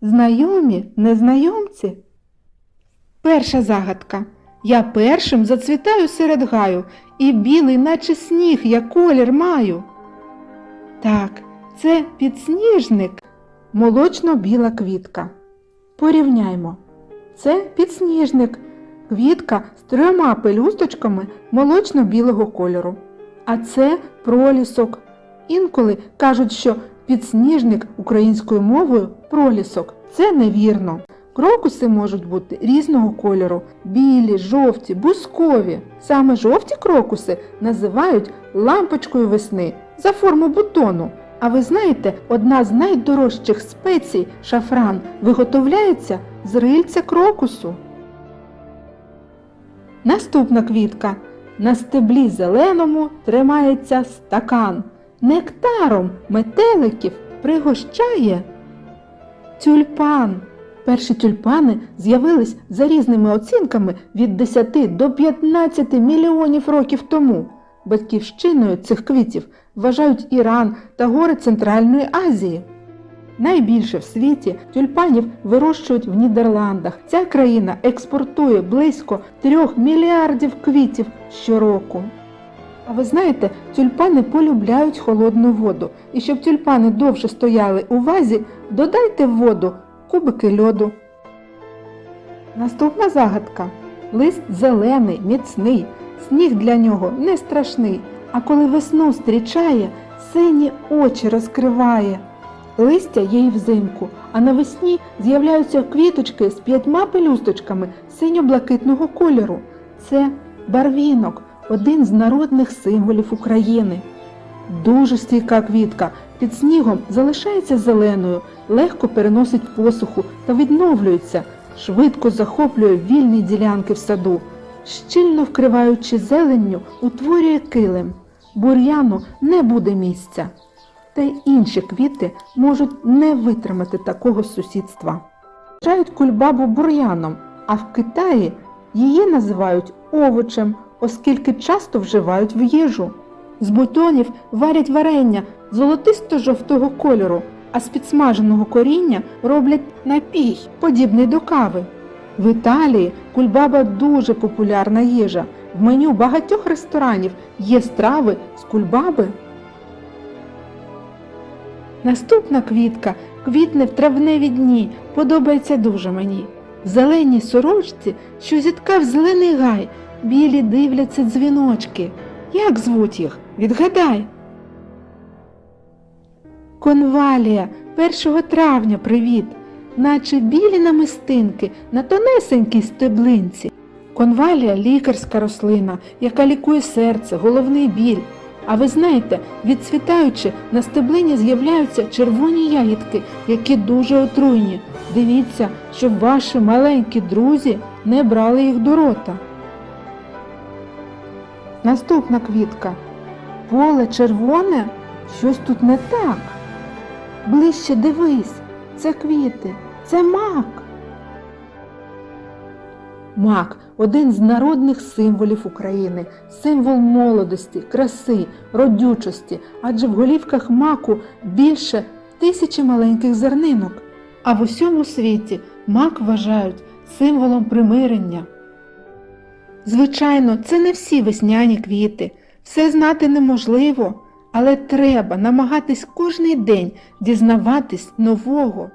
Знайомі, незнайомці? Перша загадка. Я першим зацвітаю серед гаю, і білий, наче сніг, я колір маю. Так, це підсніжник, молочно-біла квітка. Порівняймо. Це підсніжник, квітка з трьома пелюсточками молочно-білого кольору. А це пролісок. Інколи кажуть, що підсніжник українською мовою пролісок. Це невірно. Крокуси можуть бути різного кольору білі, жовті, бускові. Саме жовті крокуси називають лампочкою весни за форму бутону. А ви знаєте, одна з найдорожчих спецій шафран виготовляється з рильця крокусу. Наступна квітка. На стеблі зеленому тримається стакан. Нектаром метеликів пригощає тюльпан. Перші тюльпани з'явились за різними оцінками від 10 до 15 мільйонів років тому. Батьківщиною цих квітів вважають Іран та гори Центральної Азії. Найбільше в світі тюльпанів вирощують в Нідерландах. Ця країна експортує близько 3 мільярдів квітів щороку. А ви знаєте, тюльпани полюбляють холодну воду. І щоб тюльпани довше стояли у вазі, додайте в воду кубики льоду. Наступна загадка. Лист зелений, міцний, сніг для нього не страшний, а коли весну зустрічає, сині очі розкриває. Листя є й взимку, а навесні з'являються квіточки з п'ятьма пелюсточками синьо-блакитного кольору. Це барвінок, один з народних символів України. Дуже стійка квітка під снігом залишається зеленою, легко переносить посуху та відновлюється, швидко захоплює вільні ділянки в саду, щільно вкриваючи зеленню, утворює килим. Бур'яну не буде місця. Та й інші квіти можуть не витримати такого сусідства. Вважають кульбабу бур'яном, а в Китаї її називають овочем, оскільки часто вживають в їжу. З бутонів варять варення золотисто-жовтого кольору, а з підсмаженого коріння роблять напій, подібний до кави. В Італії кульбаба дуже популярна їжа. В меню багатьох ресторанів є страви з кульбаби. Наступна квітка квітне в травневі дні, подобається дуже мені. В зеленій сорочці, що зіткав зелений гай, білі дивляться дзвіночки. Як звуть їх? Відгадай. Конвалія 1 травня привіт, наче білі намистинки на тонесенькій стеблинці. Конвалія лікарська рослина, яка лікує серце, головний біль. А ви знаєте, відцвітаючи, на стеблині з'являються червоні ягідки, які дуже отруйні. Дивіться, щоб ваші маленькі друзі не брали їх до рота. Наступна квітка. Поле червоне? Щось тут не так. Ближче дивись, це квіти, це мак. Мак один з народних символів України, символ молодості, краси, родючості, адже в голівках маку більше тисячі маленьких зернинок. А в усьому світі мак вважають символом примирення. Звичайно, це не всі весняні квіти, все знати неможливо, але треба намагатись кожний день дізнаватись нового.